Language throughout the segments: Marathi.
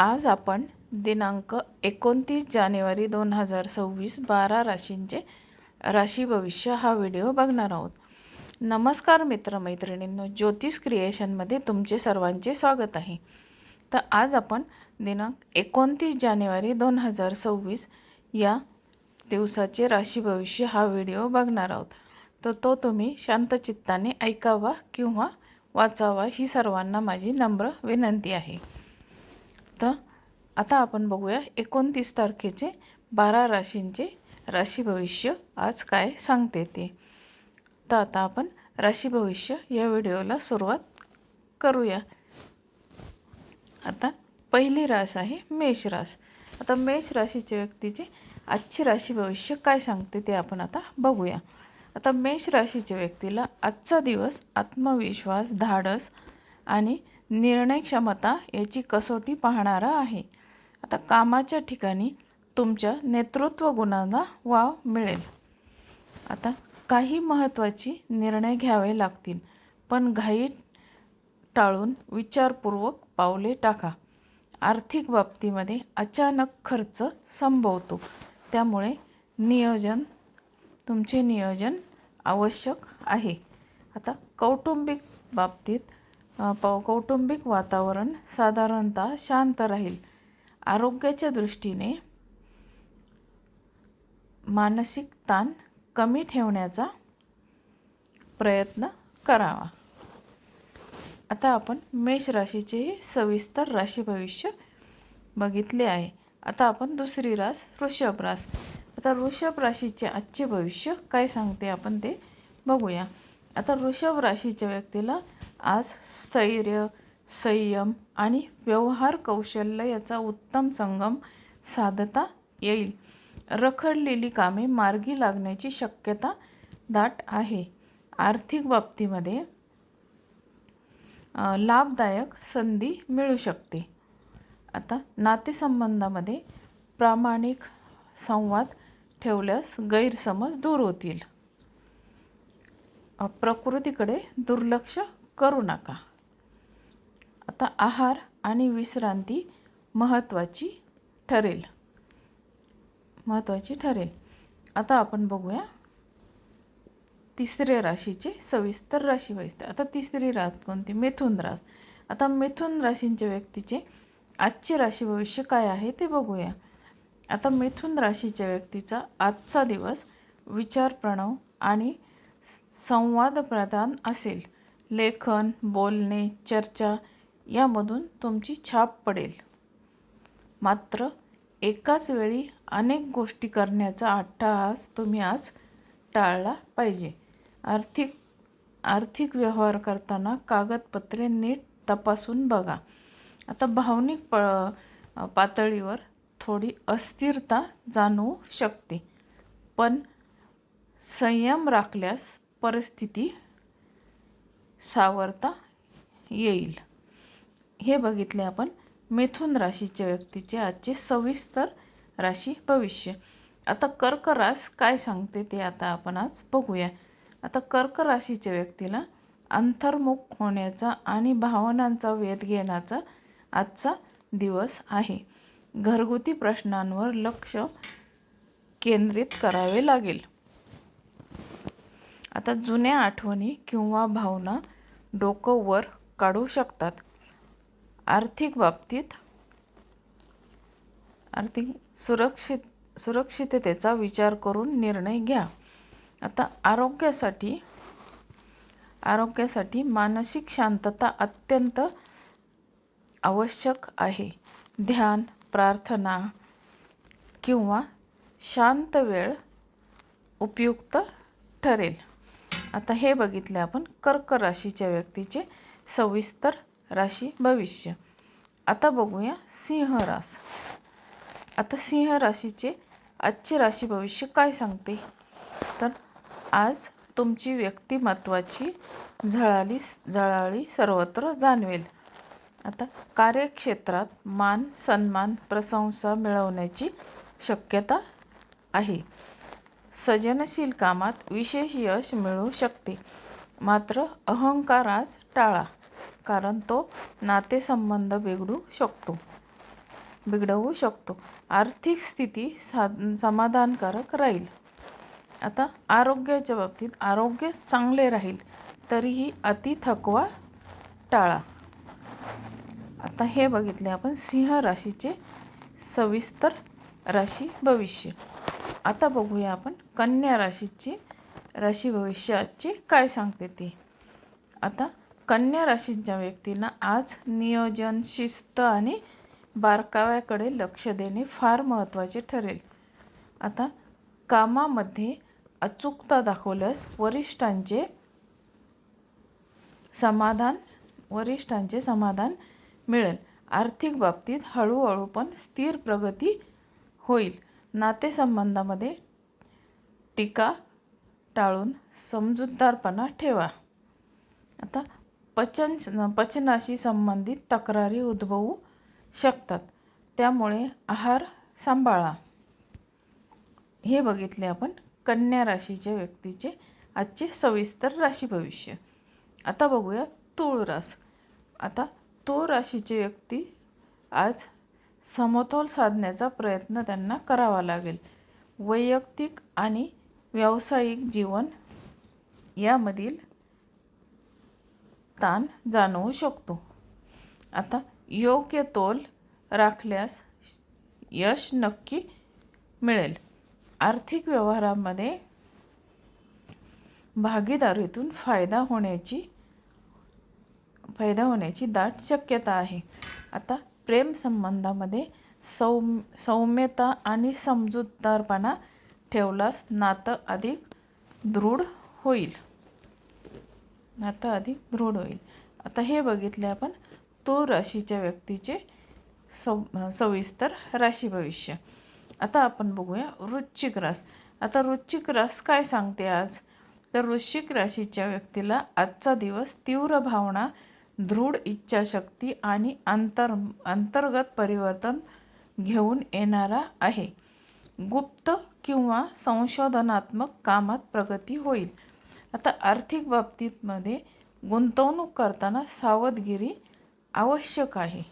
आज आपण दिनांक एकोणतीस जानेवारी दोन हजार सव्वीस बारा राशींचे राशी भविष्य हा व्हिडिओ बघणार आहोत. नमस्कार मित्रमैत्रिणींनो ज्योतिष क्रिएशनमध्ये तुमचे सर्वांचे स्वागत आहे. तर आज आपण दिनांक एकोणतीस जानेवारी दोन हजार सव्वीस या दिवसाचे राशी भविष्य हा व्हिडिओ बघणार आहोत. तर तो तुम्ही शांतचित्ताने ऐकावा किंवा वाचावा ही सर्वांना माझी नम्र विनंती आहे. तर आता आपण बघूया एकोणतीस तारखेचे बारा राशींचे राशी भविष्य आज काय सांगते ते. तर आता आपण राशी भविष्य या व्हिडिओला सुरुवात करूया. आता पहिली रास आहे मेष रास. आता मेष राशीच्या व्यक्तीचे आजची राशी भविष्य काय सांगते ते आपण आता बघूया. आता मेष राशीच्या व्यक्तीला आजचा दिवस आत्मविश्वास धाडस आणि निर्णय क्षमता याची कसोटी पाहणारा आहे. आता कामाच्या ठिकाणी तुमच्या नेतृत्व गुणांना वाव मिळेल. आता काही महत्त्वाची निर्णय घ्यावे लागतील पण घाई टाळून विचारपूर्वक पावले टाका. आर्थिक बाबतीमध्ये अचानक खर्च संभवतो. त्यामुळे नियोजन तुमचे नियोजन आवश्यक आहे. आता कौटुंबिक बाबतीत प- कौटुंबिक वातावरण साधारणतः शांत राहील. आरोग्याच्या दृष्टीने मानसिक ताण कमी ठेवण्याचा प्रयत्न करावा. आता आपण मेष राशीचेही सविस्तर राशी भविष्य बघितले आहे. आता आपण दुसरी रास वृषभ रास. आता वृषभ राशीचे आजचे भविष्य काय सांगते आपण ते बघूया. आता वृषभ राशीच्या व्यक्तीला आज स्थैर्य संयम आणि व्यवहार कौशल्य याचा उत्तम संगम साधता येईल. रखडलेली कामे मार्गी लागण्याची शक्यता दाट आहे. आर्थिक बाबतीमध्ये लाभदायक संधी मिळू शकते. आता नातेसंबंधामध्ये प्रामाणिक संवाद ठेवल्यास गैरसमज दूर होतील. प्रकृतीकडे दुर्लक्ष करू नका. आता आहार आणि विश्रांती महत्त्वाची ठरेल. महत्त्वाची ठरेल. आता आपण बघूया तिसऱ्या राशीचे सविस्तर राशी वैशिष्ट्य. आता तिसरी रास कोणती? मिथुन रास. आता मिथुन राशींच्या व्यक्तीचे आजचे राशी भविष्य काय आहे ते बघूया. आता मिथुन राशीच्या व्यक्तीचा आजचा दिवस विचार प्रणव आणि संवादप्रदान असेल. लेखन बोलणे चर्चा यामधून तुमची छाप पडेल. मात्र एकाच वेळी अनेक गोष्टी करण्याचा अट्टहास तुम्ही आज टाळला पाहिजे. आर्थिक आर्थिक व्यवहार करताना कागदपत्रे नीट तपासून बघा. आता भावनिक प पातळीवर थोडी अस्थिरता जाणवू शकते. पण संयम राखल्यास परिस्थिती सावरता येईल. हे बघितले आपण. मिथुन राशीच्या व्यक्तीचे आजचे सविस्तर राशी भविष्य. आता कर्क रास काय सांगते ते आता आपण आज बघूया. आता कर्क राशीच्या व्यक्तीला अंतर्मुख होण्याचा आणि भावनांचा वेध घेण्याचा आजचा दिवस आहे. घरगुती प्रश्नांवर लक्ष केंद्रित करावे लागेल. आता जुन्या आठवणी किंवा भावना डोकं वर काढू शकतात. आर्थिक बाबतीत आर्थिक सुरक्षित सुरक्षिततेचा विचार करून निर्णय घ्या. आता आरोग्यासाठी आरोग्यासाठी मानसिक शांतता अत्यंत आवश्यक आहे. ध्यान प्रार्थना किंवा शांत वेळ उपयुक्त ठरेल. आता हे बघितले आपण कर्क राशीच्या व्यक्तीचे सविस्तर राशी भविष्य. आता बघूया सिंह रास. आता सिंह राशीचे आजचे राशी भविष्य काय सांगते? तर आज तुमची व्यक्तिमत्वाची झळाली झळाळी सर्वत्र जाणवेल. आता कार्यक्षेत्रात मान सन्मान प्रशंसा मिळवण्याची शक्यता आहे. सजनशील कामात विशेष यश मिळू शकते. मात्र अहंकारास टाळा कारण तो नातेसंबंध बिघडू शकतो. बिघडवू शकतो. आर्थिक स्थिती सा समाधानकारक राहील. आता आरोग्याच्या बाबतीत आरोग्य चांगले राहील तरीही अति थकवा टाळा. आता हे बघितले आपण सिंह राशीचे सविस्तर राशी भविष्य. आता बघूया आपण कन्या राशीची राशी भविष्याची काय सांगते ती. आता कन्या राशीच्या व्यक्तींना आज नियोजन शिस्त आणि बारकाव्याकडे लक्ष देणे फार महत्त्वाचे ठरेल. आता कामामध्ये अचूकता दाखवल्यास वरिष्ठांचे समाधान वरिष्ठांचे समाधान मिळेल. आर्थिक बाबतीत हळूहळू पण स्थिर प्रगती होईल. नातेसंबंधामध्ये टीका टाळून समजूतदारपणा ठेवा. आता पचन पचनाशी संबंधित तक्रारी उद्भवू शकतात. त्यामुळे आहार सांभाळा. हे बघितले आपण कन्या राशीच्या व्यक्तीचे आजचे सविस्तर राशी भविष्य. आता बघूया तूळ रास आता तो राशीचे व्यक्ती आज समतोल साधण्याचा प्रयत्न त्यांना करावा लागेल. वैयक्तिक आणि व्यावसायिक जीवन यामधील ताण जाणवू शकतो. आता योग्य तोल राखल्यास यश नक्की मिळेल. आर्थिक व्यवहारामध्ये भागीदारीतून फायदा होण्याची फायदा होण्याची दाट शक्यता आहे. आता प्रेम संबंधामध्ये सौम सौम्यता आणि समजूतदारपणा ठेवल्यास नातं अधिक दृढ होईल. नातं अधिक दृढ होईल. आता हे बघितले आपण तो राशीच्या व्यक्तीचे सव सविस्तर राशी भविष्य. आता आपण बघूया वृश्चिक रास. आता वृश्चिक रास काय सांगते आज? तर वृश्चिक राशीच्या व्यक्तीला आजचा दिवस तीव्र भावना दृढ इच्छाशक्ती आणि अंतर अंतर्गत परिवर्तन घेऊन येणारा आहे. गुप्त किंवा संशोधनात्मक कामात प्रगती होईल. आता आर्थिक बाबतीतमध्ये गुंतवणूक करताना सावधगिरी आवश्यक आहे.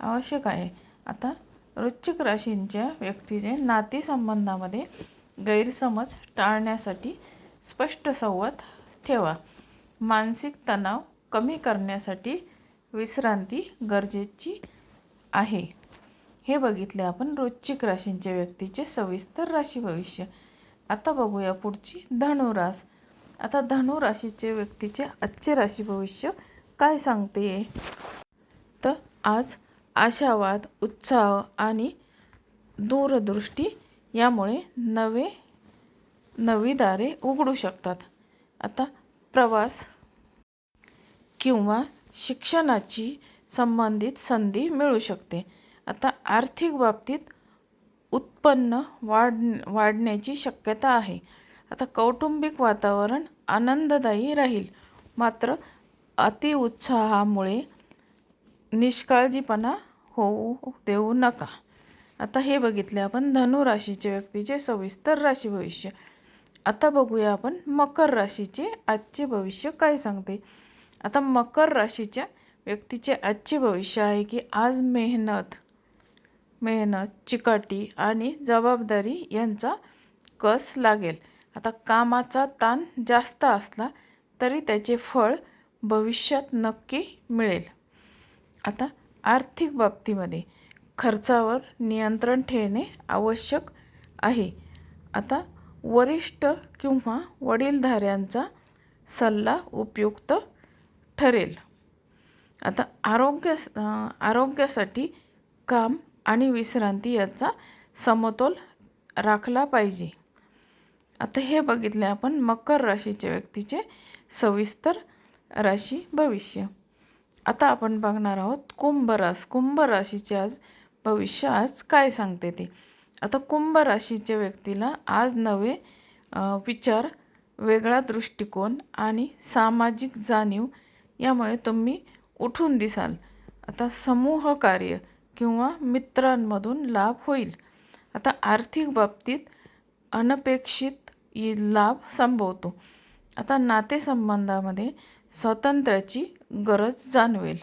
आवश्यक आहे. आता वृश्चिक राशींच्या व्यक्तीचे नातेसंबंधामध्ये गैरसमज टाळण्यासाठी स्पष्ट संवाद ठेवा. मानसिक तणाव कमी करण्यासाठी विश्रांती गरजेची आहे. हे बघितले आपण रोजचिक राशींच्या व्यक्तीचे सविस्तर राशी भविष्य. आता बघूया पुढची धनुरास आता धनु राशीचे व्यक्तीचे आजचे राशी भविष्य काय सांगते? तर आज आशावाद उत्साह आणि दूरदृष्टी यामुळे नवे नवी दारे उघडू शकतात. आता प्रवास किंवा शिक्षणाची संबंधित संधी मिळू शकते. आता आर्थिक बाबतीत उत्पन्न वाढ वाढण्याची शक्यता आहे. आता कौटुंबिक वातावरण आनंददायी राहील. मात्र अतिउत्साहामुळे निष्काळजीपणा होऊ देऊ नका. आता हे बघितले आपण धनु राशीचे व्यक्तीचे सविस्तर राशी भविष्य. आता बघूया आपण मकर राशीचे आजचे भविष्य काय सांगते. आता मकर राशीच्या व्यक्तीचे आजचे भविष्य आहे की आज मेहनत मेहनत चिकाटी आणि जबाबदारी यांचा कस लागेल? आता कामाचा ताण जास्त असला तरी त्याचे फळ भविष्यात नक्की मिळेल. आता आर्थिक बाबतीमध्ये खर्चावर नियंत्रण ठेवणे आवश्यक आहे. आता वरिष्ठ किंवा वडीलधाऱ्यांचा सल्ला उपयुक्त ठरेल. आता आरोग्य आरोग्यासाठी काम आणि विश्रांती याचा समतोल राखला पाहिजे. आता हे बघितले आपण मकर राशीच्या व्यक्तीचे सविस्तर राशी भविष्य. आता आपण बघणार आहोत कुंभ रास. कुंभ राशीचे आज भविष्य आज काय सांगते ते? आता कुंभ राशीच्या व्यक्तीला आज नवे विचार वेगळा दृष्टिकोन आणि सामाजिक जाणीव यामुळे तुम्ही उठून दिसाल. आता समूह कार्य किंवा मित्रांमधून लाभ होईल. आता आर्थिक बाबतीत अनपेक्षित लाभ संभवतो. आता नातेसंबंधामध्ये स्वातंत्र्याची गरज जाणवेल.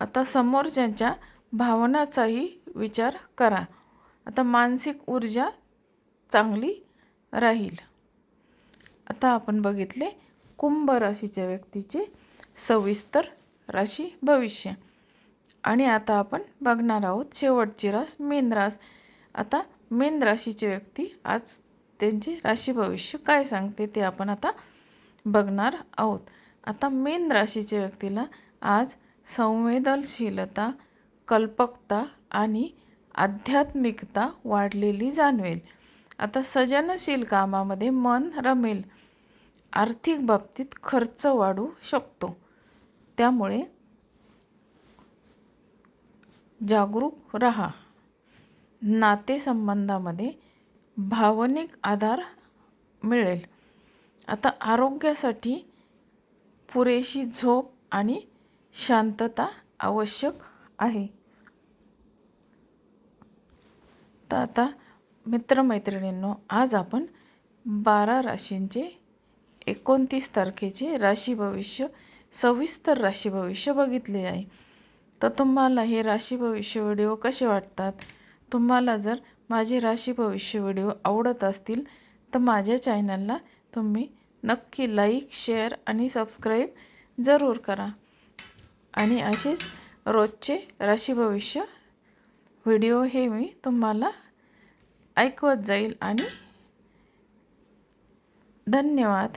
आता समोरच्याच्या भावनाचाही विचार करा. आता मानसिक ऊर्जा चांगली राहील. आता आपण बघितले कुंभ राशीच्या व्यक्तीचे सविस्तर राशी भविष्य. आणि आता आपण बघणार आहोत शेवटची रास मीन रास. आता मीन राशीचे व्यक्ती आज त्यांचे राशी भविष्य काय सांगते ते आपण आता बघणार आहोत. आता मीन राशीच्या व्यक्तीला आज संवेदनशीलता कल्पकता आणि आध्यात्मिकता वाढलेली जाणवेल. आता सजनशील कामामध्ये मन रमेल. आर्थिक बाबतीत खर्च वाढू शकतो. त्यामुळे जागरूक रहा. नातेसंबंधामध्ये भावनिक आधार मिळेल. आता आरोग्यासाठी पुरेशी झोप आणि शांतता आवश्यक आहे. तर आता मित्रमैत्रिणींनो आज आपण बारा राशींचे एकोणतीस तारखेचे राशी भविष्य सविस्तर राशी भविष्य बघितले आहे. तर तुम्हाला हे राशी भविष्य व्हिडिओ कसे वाटतात? तुम्हाला जर माझे राशी भविष्य व्हिडिओ आवडत असतील तर माझ्या चॅनलला तुम्ही नक्की लाईक शेअर आणि सबस्क्राईब जरूर करा. आणि असेच रोजचे राशी भविष्य व्हिडिओ हे मी तुम्हाला ऐकवत जाईल आणि धन्यवाद.